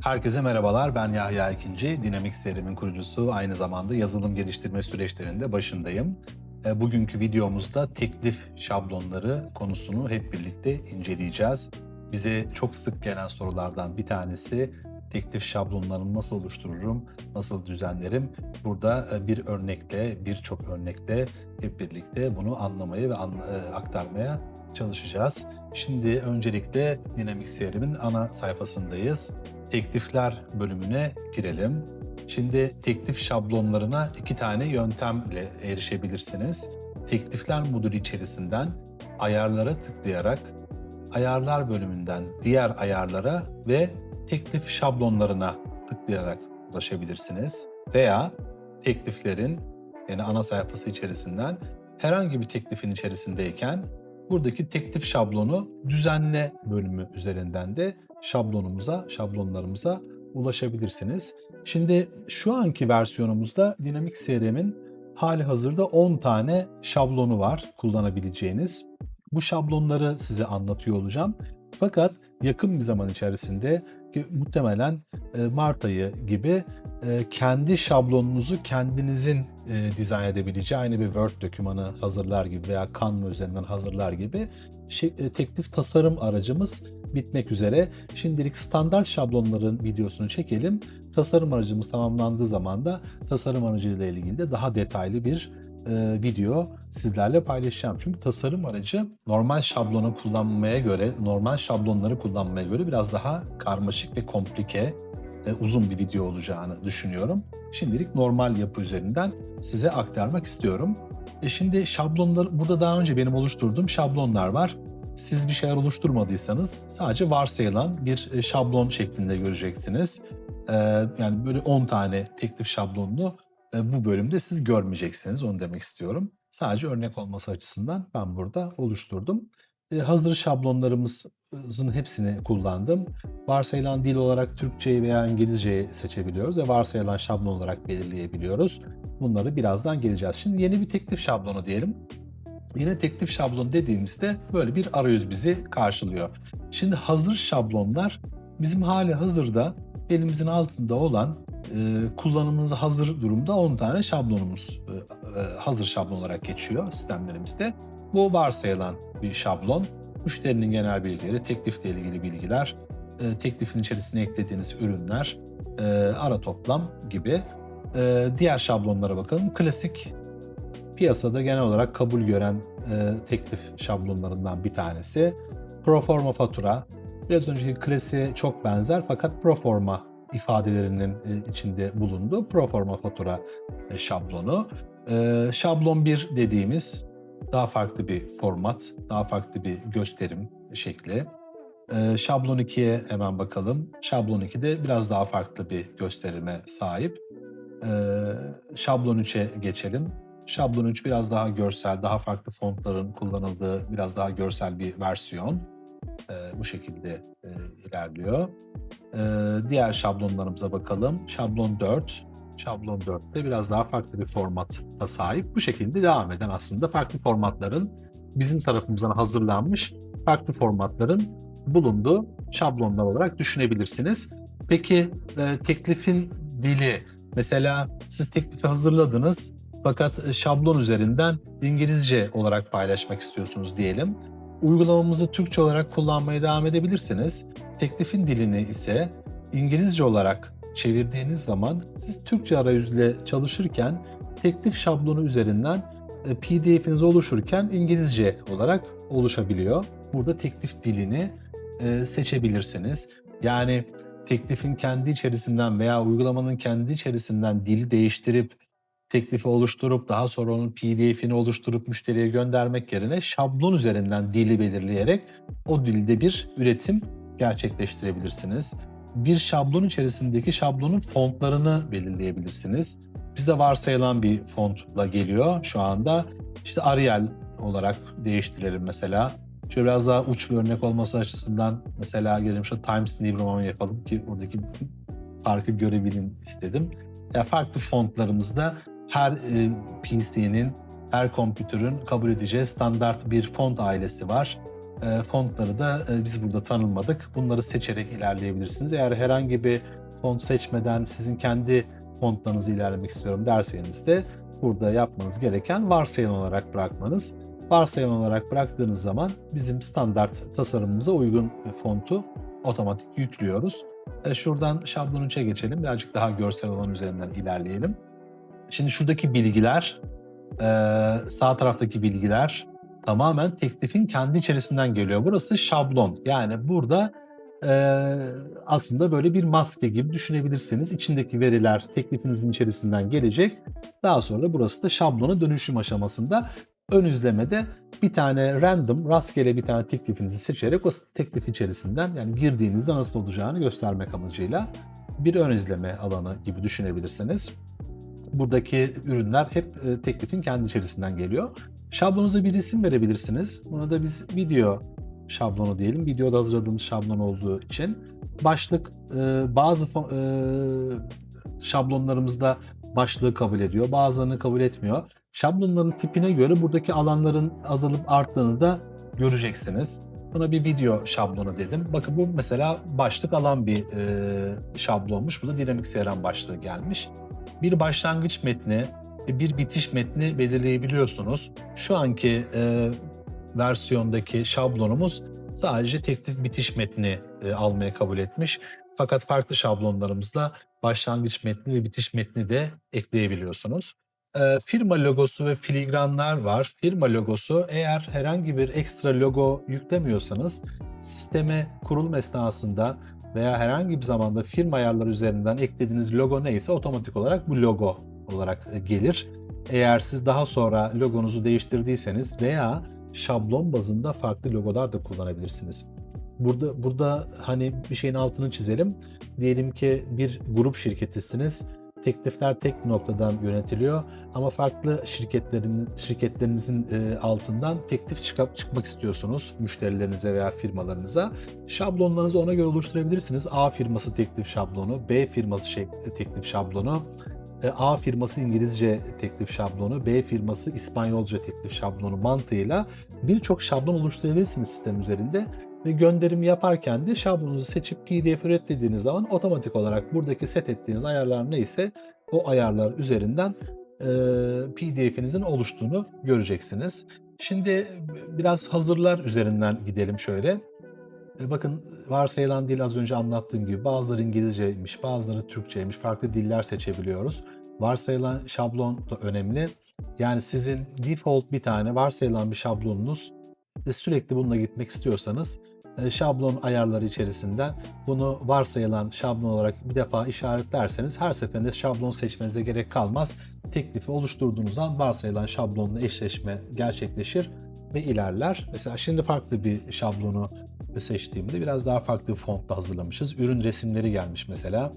Herkese merhabalar, ben Yahya Ekinci. Dinamik serimin kurucusu, aynı zamanda yazılım geliştirme süreçlerinde başındayım. E, Bugünkü videomuzda teklif şablonları konusunu hep birlikte inceleyeceğiz. Bize çok sık gelen sorulardan bir tanesi teklif şablonlarını nasıl oluştururum, nasıl düzenlerim? Burada e, bir örnekle, birçok örnekle hep birlikte bunu anlamaya ve e, aktarmaya çalışacağız. Şimdi öncelikle Dinamik CRM'in ana sayfasındayız. Teklifler bölümüne girelim. Şimdi teklif şablonlarına iki tane yöntemle erişebilirsiniz. Teklifler modülü içerisinden ayarlara tıklayarak ayarlar bölümünden diğer ayarlara ve teklif şablonlarına tıklayarak ulaşabilirsiniz. Veya tekliflerin yani ana sayfası içerisinden herhangi bir teklifin içerisindeyken buradaki teklif şablonu düzenle bölümü üzerinden de şablonumuza, şablonlarımıza ulaşabilirsiniz. Şimdi şu anki versiyonumuzda Dynamics CRM'in hali hazırda 10 tane şablonu var kullanabileceğiniz. Bu şablonları size anlatıyor olacağım. Fakat yakın bir zaman içerisinde ki muhtemelen e, Mart ayı gibi e, kendi şablonunuzu kendinizin e, dizayn edebileceği aynı bir Word dokümanı hazırlar gibi veya Canva üzerinden hazırlar gibi şey, teklif tasarım aracımız bitmek üzere. Şimdilik standart şablonların videosunu çekelim. Tasarım aracımız tamamlandığı zaman da tasarım aracıyla ilgili de daha detaylı bir e, video sizlerle paylaşacağım. Çünkü tasarım aracı normal şablonu kullanmaya göre, normal şablonları kullanmaya göre biraz daha karmaşık ve komplike, e, uzun bir video olacağını düşünüyorum. Şimdilik normal yapı üzerinden size aktarmak istiyorum. E şimdi şablonlar, burada daha önce benim oluşturduğum şablonlar var. Siz bir şeyler oluşturmadıysanız sadece varsayılan bir e, şablon şeklinde göreceksiniz. E, yani böyle 10 tane teklif şablonunu bu bölümde siz görmeyeceksiniz. Onu demek istiyorum. Sadece örnek olması açısından ben burada oluşturdum. Hazır şablonlarımızın hepsini kullandım. Varsayılan dil olarak Türkçeyi veya İngilizceyi seçebiliyoruz ve varsayılan şablon olarak belirleyebiliyoruz. Bunları birazdan geleceğiz. Şimdi yeni bir teklif şablonu diyelim. Yine teklif şablonu dediğimizde böyle bir arayüz bizi karşılıyor. Şimdi hazır şablonlar bizim hali hazırda elimizin altında olan e, kullanımınıza hazır durumda 10 tane şablonumuz e, e, hazır şablon olarak geçiyor sistemlerimizde. Bu varsayılan bir şablon. Müşterinin genel bilgileri, teklifle ilgili bilgiler, e, teklifin içerisine eklediğiniz ürünler, e, ara toplam gibi. E, diğer şablonlara bakalım. Klasik piyasada genel olarak kabul gören e, teklif şablonlarından bir tanesi. Proforma fatura. Biraz önceki klasiğe çok benzer fakat proforma ifadelerinin e, içinde bulunduğu proforma fatura e, şablonu. E, şablon 1 dediğimiz daha farklı bir format, daha farklı bir gösterim şekli. Şablon 2'ye hemen bakalım. Şablon 2 de biraz daha farklı bir gösterime sahip. Şablon 3'e geçelim. Şablon 3 biraz daha görsel, daha farklı fontların kullanıldığı biraz daha görsel bir versiyon. E, bu şekilde e, ilerliyor. E, diğer şablonlarımıza bakalım. Şablon 4. Şablon 4 de biraz daha farklı bir formata sahip. Bu şekilde devam eden aslında farklı formatların bizim tarafımızdan hazırlanmış farklı formatların bulunduğu şablonlar olarak düşünebilirsiniz. Peki e, teklifin dili mesela siz teklifi hazırladınız fakat e, şablon üzerinden İngilizce olarak paylaşmak istiyorsunuz diyelim. Uygulamamızı Türkçe olarak kullanmaya devam edebilirsiniz. Teklifin dilini ise İngilizce olarak çevirdiğiniz zaman siz Türkçe arayüzle çalışırken teklif şablonu üzerinden e, PDF'iniz oluşurken İngilizce olarak oluşabiliyor. Burada teklif dilini e, seçebilirsiniz. Yani teklifin kendi içerisinden veya uygulamanın kendi içerisinden dili değiştirip teklifi oluşturup daha sonra onun PDF'ini oluşturup müşteriye göndermek yerine şablon üzerinden dili belirleyerek o dilde bir üretim gerçekleştirebilirsiniz. Bir şablon içerisindeki şablonun fontlarını belirleyebilirsiniz. Bizde varsayılan bir fontla geliyor şu anda. İşte Arial olarak değiştirelim mesela. Şöyle biraz daha uç bir örnek olması açısından mesela gelelim şu Times New Roman yapalım ki oradaki farkı görebilin istedim. Ya farklı fontlarımızda her e, PC'nin, her kompütürün kabul edeceği standart bir font ailesi var. E, fontları da e, biz burada tanımladık. Bunları seçerek ilerleyebilirsiniz. Eğer herhangi bir font seçmeden sizin kendi fontlarınızı ilerlemek istiyorum derseniz de burada yapmanız gereken varsayılan olarak bırakmanız. Varsayılan olarak bıraktığınız zaman bizim standart tasarımımıza uygun fontu otomatik yüklüyoruz. E, şuradan şablon 3'e geçelim. Birazcık daha görsel olan üzerinden ilerleyelim. Şimdi şuradaki bilgiler, e, sağ taraftaki bilgiler tamamen teklifin kendi içerisinden geliyor. Burası şablon. Yani burada e, aslında böyle bir maske gibi düşünebilirsiniz. İçindeki veriler teklifinizin içerisinden gelecek. Daha sonra burası da şablona dönüşüm aşamasında. Ön izlemede bir tane random, rastgele bir tane teklifinizi seçerek o teklif içerisinden yani girdiğinizde nasıl olacağını göstermek amacıyla bir ön izleme alanı gibi düşünebilirsiniz. Buradaki ürünler hep e, teklifin kendi içerisinden geliyor. Şablonuza bir isim verebilirsiniz. Buna da biz video şablonu diyelim. Videoda hazırladığımız şablon olduğu için. Başlık e, bazı e, şablonlarımızda başlığı kabul ediyor. Bazılarını kabul etmiyor. Şablonların tipine göre buradaki alanların azalıp arttığını da göreceksiniz. Buna bir video şablonu dedim. Bakın bu mesela başlık alan bir e, şablonmuş. Bu da dinamik CRM başlığı gelmiş. Bir başlangıç metni ve bir bitiş metni belirleyebiliyorsunuz. Şu anki e, versiyondaki şablonumuz sadece teklif bitiş metni e, almaya kabul etmiş. Fakat farklı şablonlarımızda başlangıç metni ve bitiş metni de ekleyebiliyorsunuz. E, firma logosu ve filigranlar var. Firma logosu eğer herhangi bir ekstra logo yüklemiyorsanız sisteme kurulum esnasında veya herhangi bir zamanda firma ayarları üzerinden eklediğiniz logo neyse otomatik olarak bu logo olarak e, gelir. Eğer siz daha sonra logonuzu değiştirdiyseniz veya şablon bazında farklı logolar da kullanabilirsiniz. Burada burada hani bir şeyin altını çizelim. Diyelim ki bir grup şirketisiniz. Teklifler tek noktadan yönetiliyor ama farklı şirketlerin şirketlerinizin e, altından teklif çıkıp çıkmak istiyorsunuz müşterilerinize veya firmalarınıza. Şablonlarınızı ona göre oluşturabilirsiniz. A firması teklif şablonu, B firması şey, teklif şablonu, e, A firması İngilizce teklif şablonu, B firması İspanyolca teklif şablonu mantığıyla birçok şablon oluşturabilirsiniz sistem üzerinde ve gönderimi yaparken de şablonunuzu seçip PDF üretlediğiniz zaman otomatik olarak buradaki set ettiğiniz ayarlar neyse o ayarlar üzerinden e, PDF'inizin oluştuğunu göreceksiniz. Şimdi biraz hazırlar üzerinden gidelim şöyle. E, bakın varsayılan dil az önce anlattığım gibi bazıları İngilizceymiş, bazıları Türkçeymiş, farklı diller seçebiliyoruz. Varsayılan şablon da önemli. Yani sizin default bir tane varsayılan bir şablonunuz ve sürekli bununla gitmek istiyorsanız şablon ayarları içerisinden bunu varsayılan şablon olarak bir defa işaretlerseniz her seferinde şablon seçmenize gerek kalmaz. Teklifi oluşturduğunuz an varsayılan şablonla eşleşme gerçekleşir ve ilerler. Mesela şimdi farklı bir şablonu seçtiğimde biraz daha farklı bir fontla hazırlamışız. Ürün resimleri gelmiş mesela.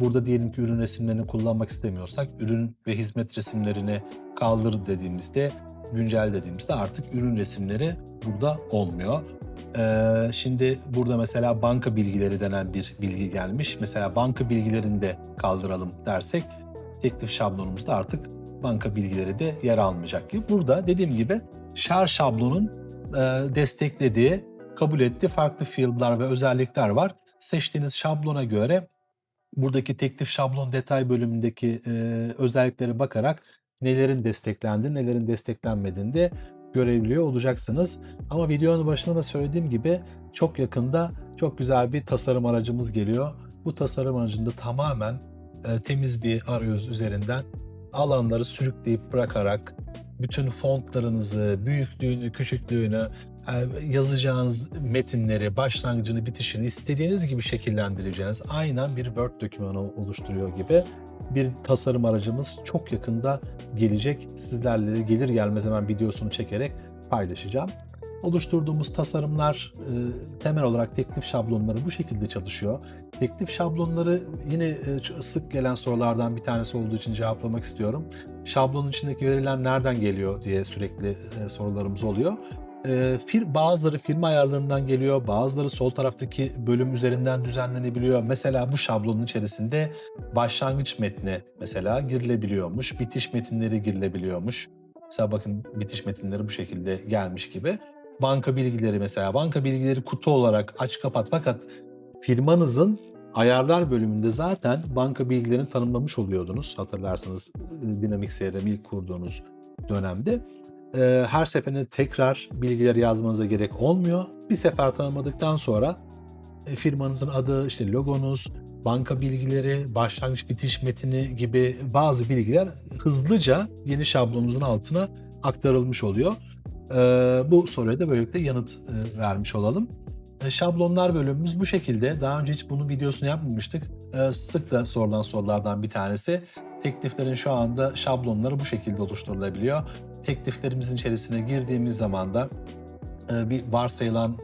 Burada diyelim ki ürün resimlerini kullanmak istemiyorsak ürün ve hizmet resimlerini kaldır dediğimizde güncel dediğimizde artık ürün resimleri burada olmuyor. Ee, şimdi burada mesela banka bilgileri denen bir bilgi gelmiş. Mesela banka bilgilerini de kaldıralım dersek teklif şablonumuzda artık banka bilgileri de yer almayacak gibi. Burada dediğim gibi şar şablonun e, desteklediği, kabul ettiği farklı field'lar ve özellikler var. Seçtiğiniz şablona göre buradaki teklif şablon detay bölümündeki e, özelliklere bakarak nelerin desteklendi, nelerin desteklenmediğini de görebiliyor olacaksınız. Ama videonun başında da söylediğim gibi çok yakında çok güzel bir tasarım aracımız geliyor. Bu tasarım aracında tamamen e, temiz bir arayüz üzerinden alanları sürükleyip bırakarak bütün fontlarınızı, büyüklüğünü, küçüklüğünü, e, yazacağınız metinleri, başlangıcını, bitişini istediğiniz gibi şekillendireceğiniz aynen bir Word dokümanı oluşturuyor gibi bir tasarım aracımız çok yakında gelecek. Sizlerle gelir gelmez hemen videosunu çekerek paylaşacağım. Oluşturduğumuz tasarımlar e, temel olarak teklif şablonları bu şekilde çalışıyor. Teklif şablonları yine e, sık gelen sorulardan bir tanesi olduğu için cevaplamak istiyorum. Şablonun içindeki veriler nereden geliyor diye sürekli e, sorularımız oluyor. E, fir, bazıları firma ayarlarından geliyor, bazıları sol taraftaki bölüm üzerinden düzenlenebiliyor. Mesela bu şablonun içerisinde başlangıç metni mesela girilebiliyormuş, bitiş metinleri girilebiliyormuş. Mesela bakın bitiş metinleri bu şekilde gelmiş gibi. banka bilgileri mesela. Banka bilgileri kutu olarak aç kapat fakat firmanızın ayarlar bölümünde zaten banka bilgilerini tanımlamış oluyordunuz. Hatırlarsanız e, Dynamics CRM ilk kurduğunuz dönemde. E, Her seferinde tekrar bilgileri yazmanıza gerek olmuyor. Bir sefer tanımladıktan sonra e, firmanızın adı, işte logonuz, banka bilgileri, başlangıç bitiş metini gibi bazı bilgiler hızlıca yeni şablonunuzun altına aktarılmış oluyor. E, Bu soruya da böylelikle yanıt e, vermiş olalım. E, Şablonlar bölümümüz bu şekilde. Daha önce hiç bunun videosunu yapmamıştık. E, Sık da sorulan sorulardan bir tanesi. Tekliflerin şu anda şablonları bu şekilde oluşturulabiliyor. Tekliflerimizin içerisine girdiğimiz zaman da e, bir varsayılanı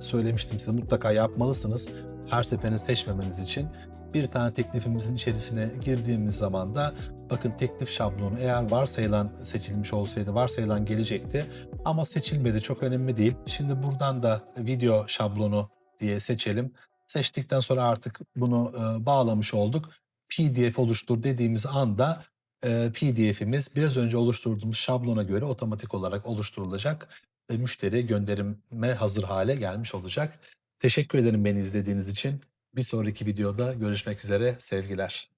söylemiştim size mutlaka yapmalısınız. Her seferini seçmemeniz için bir tane teklifimizin içerisine girdiğimiz zaman da bakın teklif şablonu eğer varsayılan seçilmiş olsaydı varsayılan gelecekti ama seçilmedi çok önemli değil. Şimdi buradan da video şablonu diye seçelim. Seçtikten sonra artık bunu e, bağlamış olduk. PDF oluştur dediğimiz anda e, PDF'imiz biraz önce oluşturduğumuz şablona göre otomatik olarak oluşturulacak ve müşteriye gönderime hazır hale gelmiş olacak. Teşekkür ederim beni izlediğiniz için. Bir sonraki videoda görüşmek üzere. Sevgiler.